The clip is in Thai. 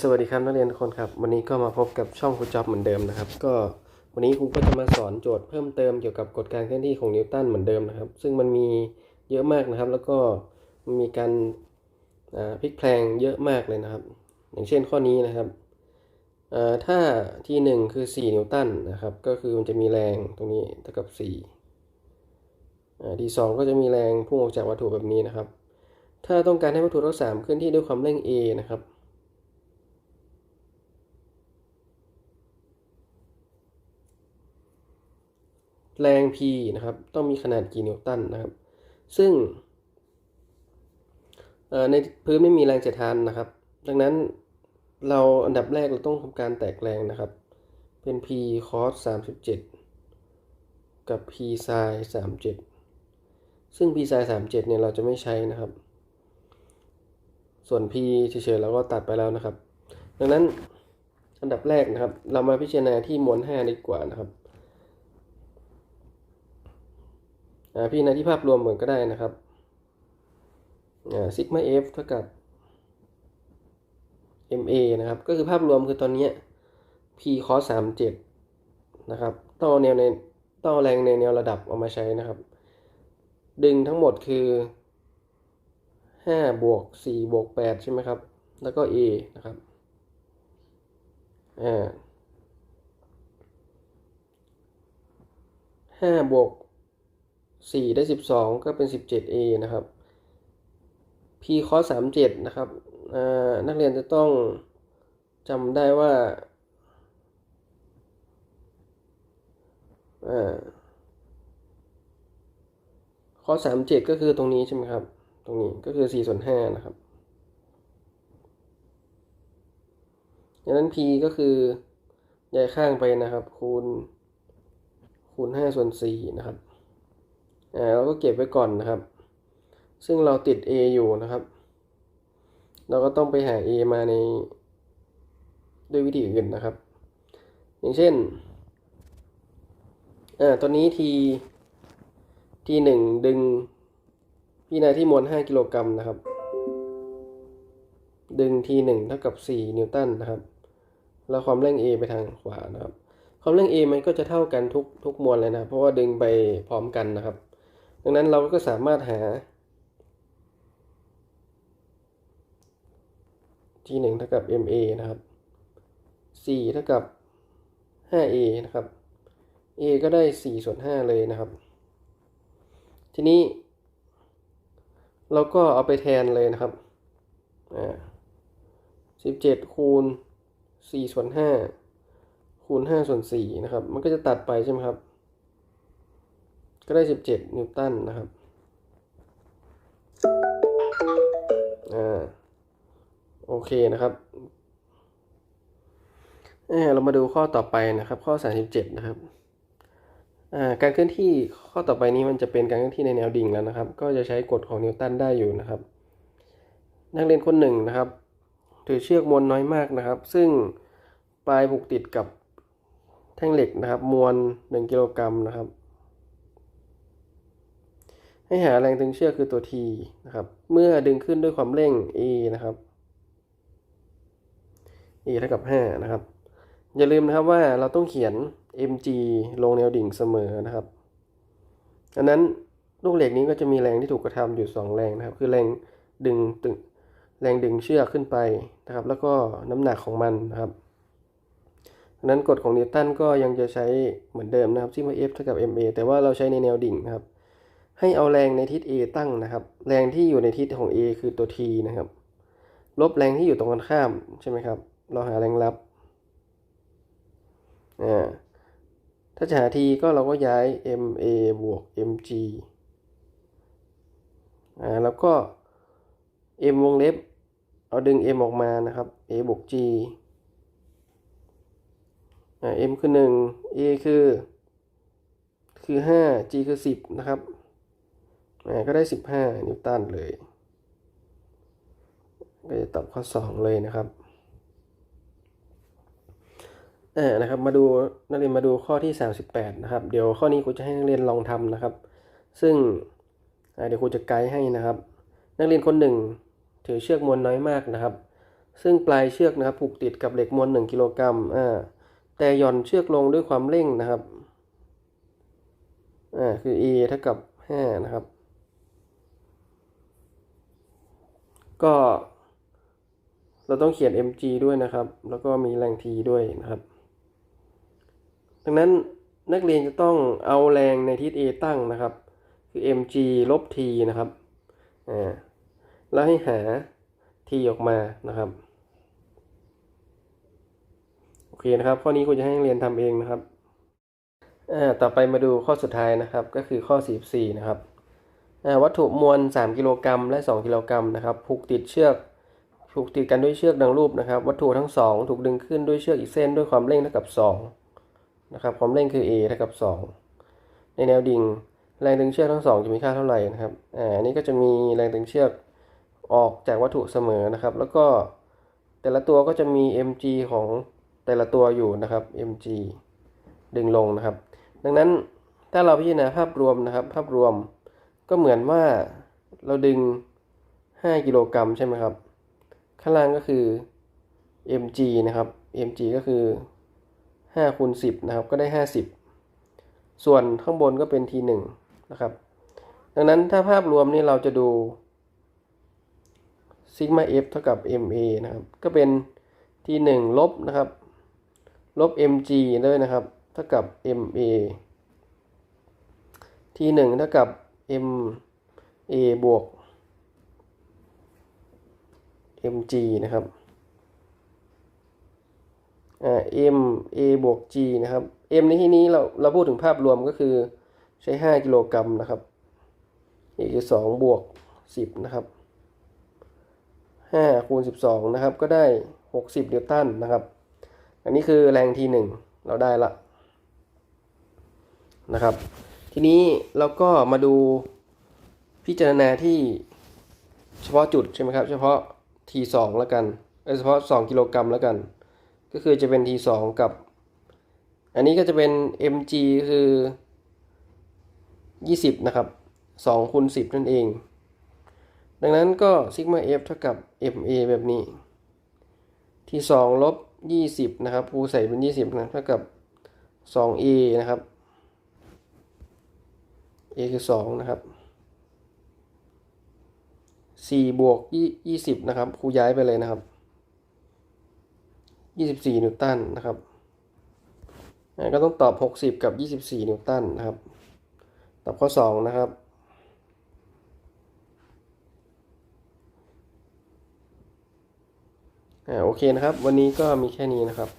สวัสดีครับนักเรียนทุกคนครับ วันนี้ก็มาพบกับช่องครูจ็อบเหมือนเดิมนะครับ ก็วันนี้ครูก็จะมาสอนโจทย์เพิ่มเติมเกี่ยวกับกฎการเคลื่อนที่ของนิวตันเหมือนเดิมนะครับ ซึ่งมันมีเยอะมากนะครับ แล้วก็มันมีการพลิกแพลงเยอะมากเลยนะครับ อย่างเช่นข้อนี้นะครับถ้าที่หนึ่งคือ 4 นิวตันนะครับ ก็คือมันจะมีแรงตรงนี้เท่ากับ4อ่าที่สองก็จะมีแรงพุ่งออกจากวัตถุแบบนี้นะครับ ถ้าต้องการให้วัตถุทั้งสามเคลื่อนที่ด้วยความเร่ง a นะครับ แรง P นะครับ ต้องมีขนาดกี่นิวตันนะครับ ซึ่งในพื้นไม่มีแรงเสียดทานนะครับ ดังนั้นเราอันดับแรกเราต้องทำการแตกแรงนะครับ เป็น P cos 37 กับ P sin 37 ซึ่ง P sin 37เนี่ยเราจะไม่ใช้นะครับ ส่วน P เฉยๆเราก็ตัดไปแล้วนะครับ ดังนั้นอันดับแรกนะครับ เรามาพิจารณาที่มวล5ดีกว่านะครับ อ่า พี่นที่ภาพรวมเหมือนก็ได้นะครับซิกมาเอฟเท่ากับ MA นะครับ ก็คือภาพรวมคือตอนนี้ P cos 37 นะครับต้องเอาแนวในต้องเอาแรงในแนวระดับออกมาใช้นะครับ ดึงทั้งหมดคือ 5 บวก 4 บวก 8 ใช่ไหมครับ แล้วก็ A นะครับอ่า5บวก สี่ได้สิบสองก็เป็นสิบเจ็ด a นะครับ p cos สามเจ็ดนะครับนักเรียนจะต้องจำได้ว่าอ่า cos สามเจ็ดก็คือตรงนี้ใช่ไหมครับ ตรงนี้ก็คือสี่ส่วนห้านะครับดังนั้น p ก็คือย้ายข้างไปนะครับ คูณคูณห้าส่วนสี่นะครับ เราก็เก็บไว้ก่อนนะครับ ซึ่งเราติด A อยู่นะครับ เราก็ต้องไปหา A มาในด้วยวิธีอื่นนะครับ อย่างเช่นอ่าตอนนี้ทีทีหนึ่งดึงพี่นายที่มวล 5 กิโลกรัมนะครับ ดึงทีหนึ่งเท่ากับ 4 นิวตันนะครับ แล้วความเร่ง A ไปทางขวานะครับ ความเร่ง A มันก็จะเท่ากันทุกทุกมวลเลยนะ เพราะว่าดึงไปพร้อมกันนะครับ ดังนั้นเราก็สามารถหา t 1เท่ากับ ma นะครับ 4 เท่ากับ 5a นะครับ a ก็ได้ 4 ส่วน 5 เลยนะครับ ทีนี้ เราก็เอาไปแทนเลยนะครับ อ่า17 คูณ 4 ส่วน 5 คูณ 5 ส่วน 4 นะครับ มันก็จะตัดไปใช่ไหมครับ ก็ได้ 17 นิวตันนะครับอ่าโอเคนะครับอ่าเรามาดูข้อต่อไปนะครับ ข้อ 37 นะครับอ่าการเคลื่อนที่ข้อต่อไปนี้มันจะเป็นการเคลื่อนที่ในแนวดิ่งแล้วนะครับ ก็จะใช้กฎของนิวตันได้อยู่นะครับ นักเรียนคนหนึ่งนะครับถือเชือกมวลน้อยมากนะครับ ซึ่งปลายผูกติดกับแท่งเหล็กนะครับ มวล1กิโลกรัมนะครับ ให้หาแรงดึงเชือกคือตัว T นะครับ เมื่อดึงขึ้นด้วยความเร่ง A นะครับ A เท่ากับ 5 นะครับ อย่าลืมนะครับว่าเราต้องเขียน mg ลงแนวดิ่งเสมอนะครับอันนั้นลูกเหล็กนี้ก็จะมีแรงที่ถูกกระทำอยู่ 2 แรงนะครับ คือแรงดึงตึงแรงดึงเชือกขึ้นไปนะครับ แล้วก็น้ำหนักของมันนะครับดังนั้นกฎของนิวตันก็ยังจะใช้เหมือนเดิมนะครับซิกมา F เท่ากับ ma แต่ว่าเราใช้ในแนวดิ่งนะครับ ให้เอาแรงในทิศ A ตั้งนะครับ แรงที่อยู่ในทิศของ A คือตัว T นะครับ ลบแรงที่อยู่ตรงกันข้ามใช่ไหมครับ เราหาแรงรับ อ่า ถ้าจะหา T ก็เราก็ย้าย MA บวก MG อ่า แล้วก็ M วงเล็บ เอาดึง M ออกมานะครับ A บวก G อ่า M คือ 1 A คือ คือ 5 G คือ 10 นะครับ ก็ได้ 15 นิวตันเลย ก็จะตอบข้อ 2 เลยนะครับอ่านะครับ มาดูนักเรียนมาดูข้อที่ 38 นะครับ เดี๋ยวข้อนี้ครูจะให้นักเรียนลองทำนะครับ ซึ่งเดี๋ยวครูจะไกด์ให้นะครับ นักเรียนคนหนึ่งถือเชือกมวลน้อยมากนะครับ ซึ่งปลายเชือกนะครับ ผูกติดกับเหล็กมวล1กิโลกรัมอ่าแต่หย่อนเชือกลงด้วยความเร่งนะครับอ่าคือ A เท่ากับ5นะครับ ก็เราต้องเขียน mg ด้วยนะครับ แล้วก็มีแรง t ด้วยนะครับ ดังนั้นนักเรียนจะต้องเอาแรงในทิศ A ตั้งนะครับ คือ mg ลบ t นะครับ อ่า แล้วให้หา t ออกมานะครับ โอเคนะครับ ข้อนี้คุณจะให้นักเรียนทำเองนะครับ อ่า ต่อไปมาดูข้อสุดท้ายนะครับ ก็คือข้อ 44 นะครับ วัตถุมวล 3 กิโลกรัมและ 2 กิโลกรัมนะครับผูกติดเชือกผูกติดกันด้วยเชือกดังรูปนะครับ วัตถุทั้งสองถูกดึงขึ้นด้วยเชือกอีกเส้นด้วยความเร่งเท่ากับ2นะครับความเร่งคือ a เท่ากับ 2 ในแนวดิ่งแรงดึงเชือกทั้งสองจะมีค่าเท่าไหร่นะครับอ่าอันนี้ก็จะมีแรงดึงเชือกออกจากวัตถุเสมอนะครับ แล้วก็แต่ละตัวก็จะมี mg ของแต่ละตัวอยู่นะครับ mg ดึงลงนะครับ ดังนั้นถ้าเราพิจารณาภาพรวมนะครับ ภาพรวม ก็เหมือนว่าเราดึง 5 กิโลกรัมใช่ไหมครับ ข้างล่างก็คือ mg นะครับ mg ก็คือ5คูณ10 นะครับ ก็ได้ 50 ส่วนข้างบนก็เป็น t 1นะครับ ดังนั้นถ้าภาพรวมนี่เราจะดูซิกมา f เท่ากับ ma นะครับ ก็เป็น t 1ลบนะครับ ลบ mg ด้วยนะครับ เท่ากับ ma t 1เท่ากับ ma บวก mg นะครับอ่า m a บวก g นะครับ m ในที่นี้เราเราพูดถึงภาพรวมก็คือใช้ 5 กิโลกรัมนะครับ a คือ2บวก 10 นะครับ 5 คูณ 12 นะครับ ก็ได้ 60 นิวตันนะครับ อันนี้คือแรงทีหนึ่งเราได้ละนะครับ ทีนี้เราก็มาดูพิจารณาที่เฉพาะจุดใช่ไหมครับ เฉพาะ T2 แล้วกันเอ้ยเฉพาะ 2 กิโลกรัมแล้วกัน ก็คือจะเป็น T2 กับ อันนี้ก็จะเป็น mg คือ 20 นะครับ2คูณ10 นั่นเอง ดังนั้นก็ซิกมา f เท่ากับ ma แบบนี้ T2 ลบ 20 นะครับภูใส่เป็น 20 นะ เท่ากับ 2a นะครับ a คือ2นะครับ4บวก20นะครับครูย้ายไปเลยนะครับ24นิวตันนะครับอ่าก็ต้องตอบ60กับ24นิวตันนะครับ ตอบข้อ2นะครับอ่าโอเคนะครับ วันนี้ก็มีแค่นี้นะครับ